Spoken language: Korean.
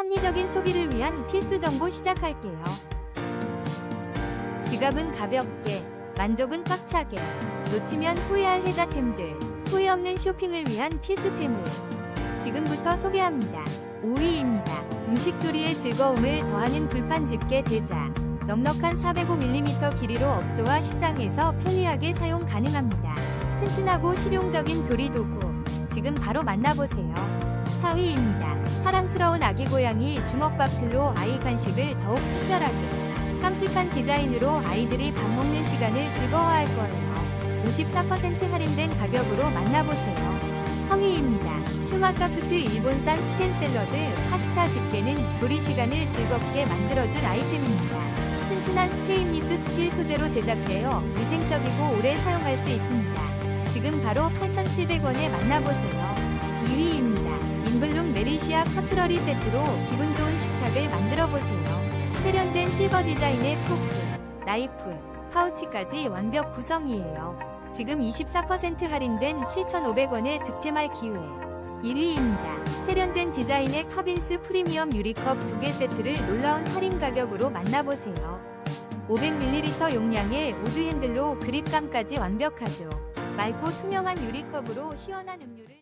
합리적인 소비를 위한 필수 정보 시작할게요. 지갑은 가볍게, 만족은 꽉차게, 놓치면 후회할 혜자템들, 후회 없는 쇼핑을 위한 필수템을 지금부터 소개합니다. 5위입니다. 음식 조리의 즐거움을 더하는 불판 집게 대자. 넉넉한 405mm 길이로 업소와 식당에서 편리하게 사용 가능합니다. 튼튼하고 실용적인 조리 도구. 지금 바로 만나보세요. 4위입니다. 사랑스러운 아기 고양이 주먹밥 틀로 아이 간식을 더욱 특별하게. 깜찍한 디자인으로 아이들이 밥 먹는 시간을 즐거워할 거예요. 54% 할인된 가격으로 만나보세요. 3위입니다. 슈마카프트 일본산 스텐샐러드 파스타 집게는 조리 시간을 즐겁게 만들어줄 아이템입니다. 튼튼한 스테인리스 스틸 소재로 제작되어 위생적이고 오래 사용할 수 있습니다. 지금 바로 8,700원에 만나보세요. 2위입니다. 인블룸 메리시아 커트러리 세트로 기분 좋은 식탁을 만들어 보세요. 세련된 실버 디자인의 포크, 나이프, 파우치까지 완벽 구성이에요. 지금 24% 할인된 7,500원의 득템할 기회. 1위입니다. 세련된 디자인의 커빈스 프리미엄 유리컵 2개 세트를 놀라운 할인 가격으로 만나보세요. 500ml 용량의 우드 핸들로 그립감까지 완벽하죠. 맑고 투명한 유리컵으로 시원한 음료를